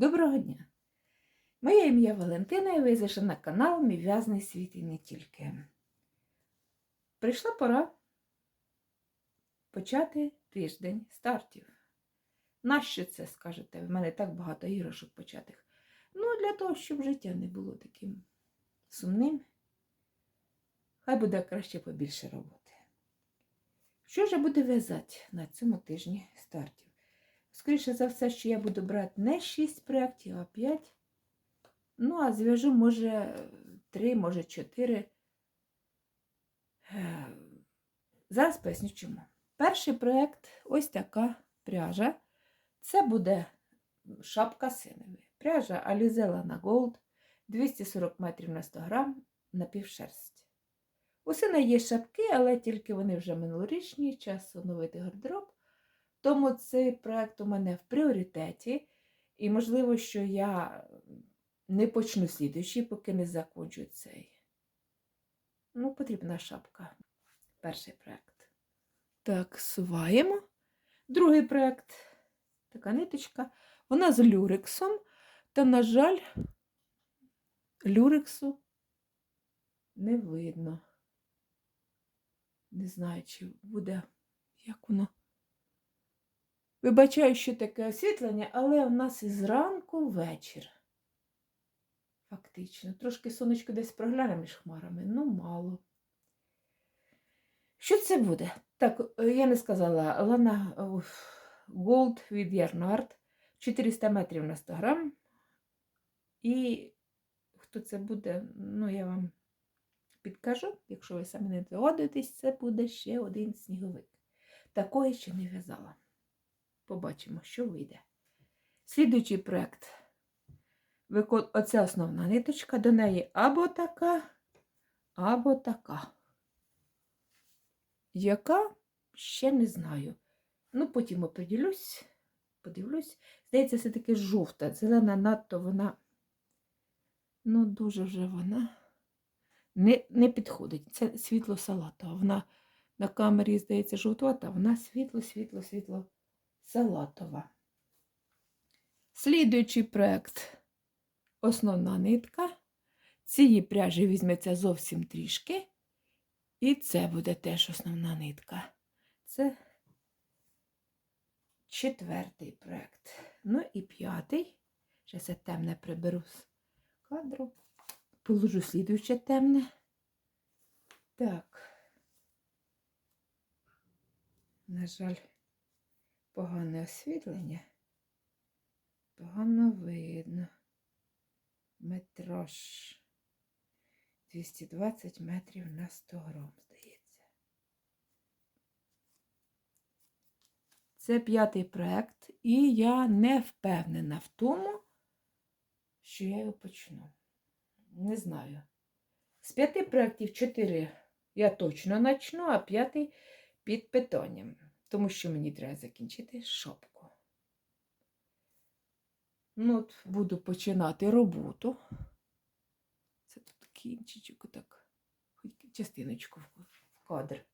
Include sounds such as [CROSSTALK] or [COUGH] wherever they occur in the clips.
Доброго дня! Моє ім'я Валентина і ви зайшли на канал Мій в'язний світ і не тільки. Прийшла пора почати тиждень стартів. Нащо це скажете? В мене так багато іграшок початих. Ну, для того, щоб життя не було таким сумним. Хай буде краще побільше роботи. Що ж я буду в'язати на цьому тижні стартів? Скоріше за все, що я буду брати не 6 проєктів, а 5. Ну, а зв'яжу, може, 3, може 4. Зараз поясню чому. Перший проєкт ось така пряжа. Це буде шапка синові. Пряжа Alizella на Gold 240 метрів на 100 грам на півшерсть. У сина є шапки, але тільки вони вже минулорічні, час оновити гардероб. Тому цей проект у мене в пріоритеті, і можливо, що я не почну слідуючий, поки не закончу цей. Ну, потрібна шапка. Перший проект. Так, суваємо. Другий проект. Така ниточка. Вона з люрексом. Та, на жаль, люрексу не видно. Не знаю, чи буде, як воно. Вибачаю, що таке освітлення, але у нас і зранку вечір. Фактично. Трошки сонечко десь прогляне між хмарами, ну мало. Що це буде? Так, е, я не сказала, Лана Gold від Ярнард 400 метрів на 100 грам. І хто це буде, ну я вам підкажу, якщо ви самі не догадуєтесь, це буде ще один сніговик. Такої ще не в'язала. Побачимо, що вийде. Слідуючий проєкт. Оце основна ниточка, до неї або така, або така. Яка? Ще не знаю. Ну, потім оприділюсь, подивлюсь. Здається, все-таки жовта. Зелена надто вона, ну, дуже вже вона не не підходить. Це світло салатова. Вона на камері, здається, жовтувата, вона світло, світло, світло салатова. Слідуючий проєкт основна нитка. Цієї пряжі візьметься зовсім трішки. І це буде теж основна нитка. Це четвертий проєкт. Ну і п'ятий. Зараз я темне приберу з кадру. Положу слідуюче темне. Так. На жаль, погане освітлення. Погано видно. Метраж 220 метрів на 100 грам, здається. Це п'ятий проєкт, і я не впевнена в тому, що я його почну. Не знаю. З п'яти проєктів чотири я точно почну, а п'ятий під питанням, тому що мені треба закінчити шопку. Ну, от буду починати роботу. Це тут кінчичок, так, хоч частиночку в кадр.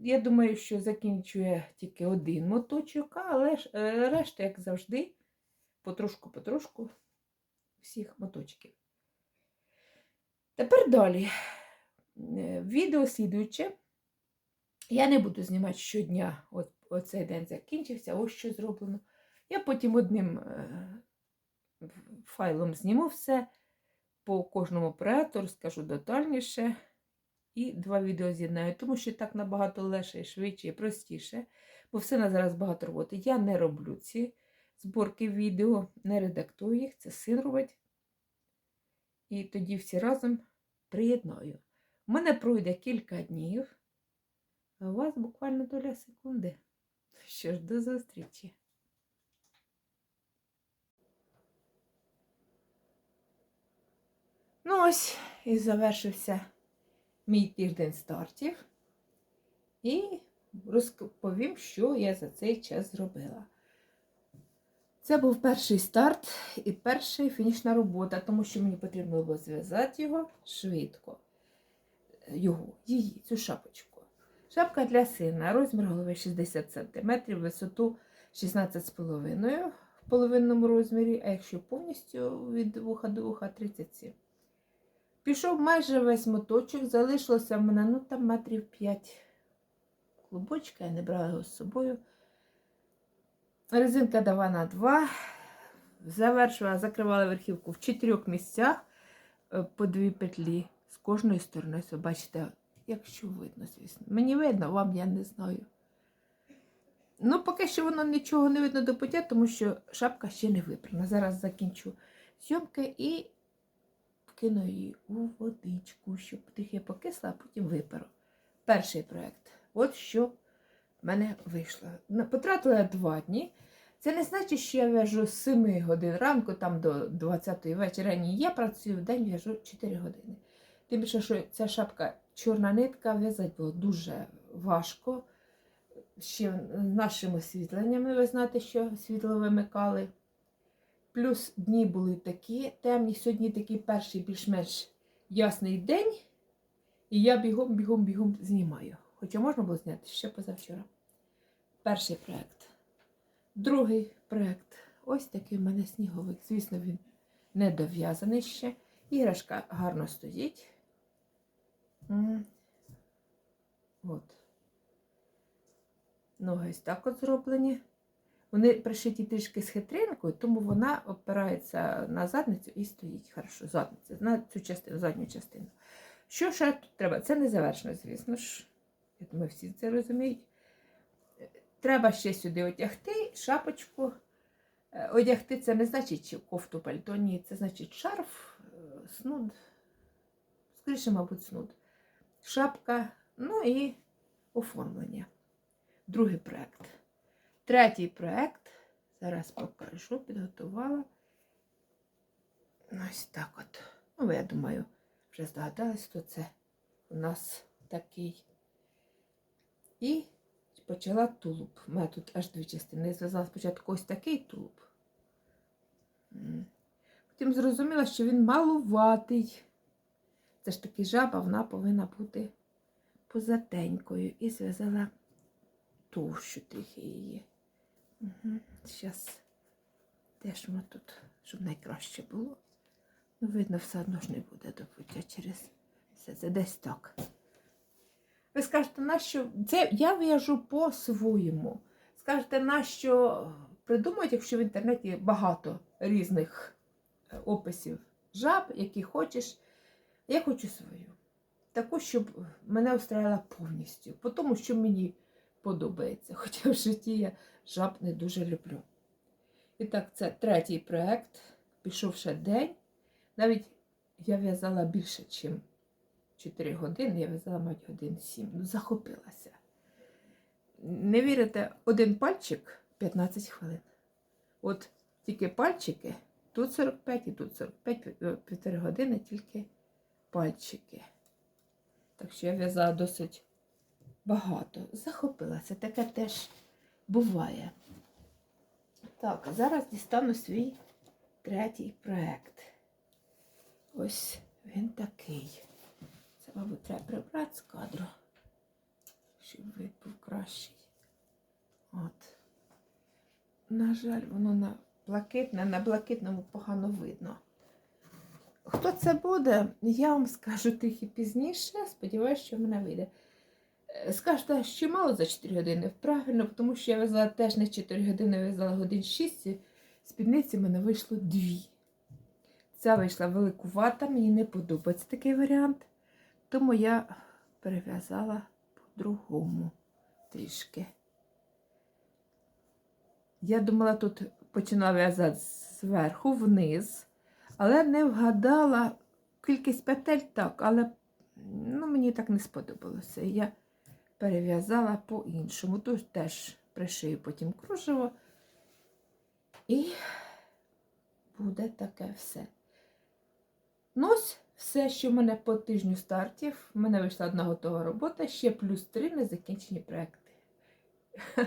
Я думаю, що закінчує тільки один моточок, але е, решта, як завжди, потрошку-потрошку всіх моточків. Тепер далі. Е, відео слідуюче. Я не буду знімати щодня, от оцей день закінчився, ось що зроблено. Я потім одним е, файлом зніму все по кожному проєкту, розкажу детальніше. І два відео з'єднаю, тому що так набагато легше, швидше і простіше. Бо все на зараз багато роботи. Я не роблю ці зборки відео, не редактую їх, це син робить. І тоді всі разом приєднаю. У мене пройде кілька днів, у вас буквально доля секунди. Що ж, до зустрічі! Ну ось і завершився мій тиждень стартів. І розповім, що я за цей час зробила. Це був перший старт і перша фінішна робота, тому що мені потрібно було зв'язати його швидко. Його, її, цю шапочку. Шапка для сина, розмір голови 60 см, висоту 16,5 В половинному розмірі, а якщо повністю від вуха до вуха 37. Пішов майже весь моточок, залишилося в мене ну там метрів 5 клубочка, я не брала його з собою. Резинка 2 на 2. Завершила, закривала верхівку в чотирьох місцях е, по дві петлі з кожної сторони. Бачите, якщо видно, звісно. Мені видно, вам я не знаю. Ну, поки що воно нічого не видно до пуття, тому що шапка ще не випрана. Зараз закінчу зйомки і кину її у водичку, щоб трохи покисла, а потім виперу. Перший проєкт. От що в мене вийшло. Потратила я два дні. Це не значить, що я в'яжу з 7 годин ранку там до 20 вечора. Ні, я працюю в день, в'яжу 4 години. Тим більше, що ця шапка чорна нитка, в'язати було дуже важко. Ще нашим освітленням, ви знаєте, що світло вимикали. Плюс дні були такі темні. Сьогодні такий перший більш-менш ясний день. І я бігом, бігом, бігом знімаю. Хоча можна було зняти ще позавчора. Перший проєкт. Другий проєкт. Ось такий в мене сніговик. Звісно, він не дов'язаний ще. Іграшка гарно стоїть. От. Ноги ось так от зроблені. Вони пришиті трішки з хитринкою, тому вона опирається на задницю і стоїть. Хорошо, задниця, на цю частину, задню частину. Що ще тут треба? Це не завершено, звісно ж. Я думаю, всі це розуміють. Треба ще сюди одягти шапочку. Е, Одягти це не значить чи кофту пальто, ні, це значить шарф, е, снуд. Скоріше, мабуть, снуд. Шапка, ну і оформлення. Другий проєкт. Третій проєкт. Зараз покажу, підготувала. Ось так от. Ну, я думаю, вже здогадались, хто це у нас такий. І почала тулуб. У мене тут аж дві частини. Я зв'язала спочатку ось такий тулуб. Потім зрозуміла, що він малуватий. Це ж таки жаба, вона повинна бути позатенькою. І зв'язала товщу трохи її. Угу. Зараз теж воно тут, щоб найкраще було. Ну, видно, все одно ж не буде до пуття через все. Це десь так. Ви скажете, нащо? Це я в'яжу по-своєму. Скажете, нащо придумати, якщо в інтернеті багато різних е, описів жаб, які хочеш. Я хочу свою. Таку, щоб мене устроїла повністю. По тому, що мені подобається. [LAUGHS] Хоча в житті я жаб не дуже люблю. І так, це третій проєкт. Пішов ще день. Навіть я в'язала більше, ніж 4 години, я в'язала, мабуть, годин 7. Ну, захопилася. Не вірите, один пальчик 15 хвилин. От тільки пальчики, тут 45 і тут 45, пі- півтори години тільки пальчики. Так що я в'язала досить багато. Захопилася, таке теж буває. Так, а зараз дістану свій третій проєкт. Ось він такий. Це, мабуть, треба прибрати з кадру, щоб вид був кращий. От. На жаль, воно на блакитне, на блакитному погано видно. Хто це буде, я вам скажу трохи пізніше. Сподіваюся, що в мене вийде. Е, Скажете, що мало за 4 години? Правильно, тому що я в'язала теж не 4 години, в'язала годин 6. Спідниці в мене вийшло 2. Ця вийшла великувата, мені не подобається такий варіант. Тому я перев'язала по-другому трішки. Я думала, тут починала в'язати зверху вниз, але не вгадала кількість петель так, але ну, мені так не сподобалося. Я перев'язала по-іншому. Тож теж пришию потім кружево. І буде таке все. Ну, ось все, що в мене по тижню стартів. В мене вийшла одна готова робота, ще плюс три незакінчені проекти. [LAUGHS]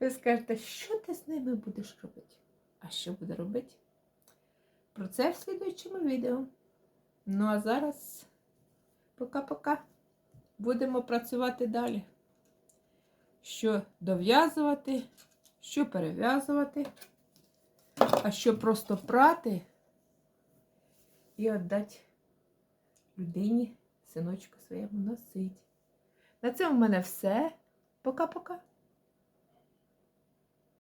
Ви скажете, що ти з ними будеш робити? А що буде робити? Про це в слідуючому відео. Ну а зараз пока-пока. Будемо працювати далі. Що дов'язувати, що перев'язувати. а щоб просто прати і віддати людині, синочку своєму носить. На цьому в мене все. Пока-пока.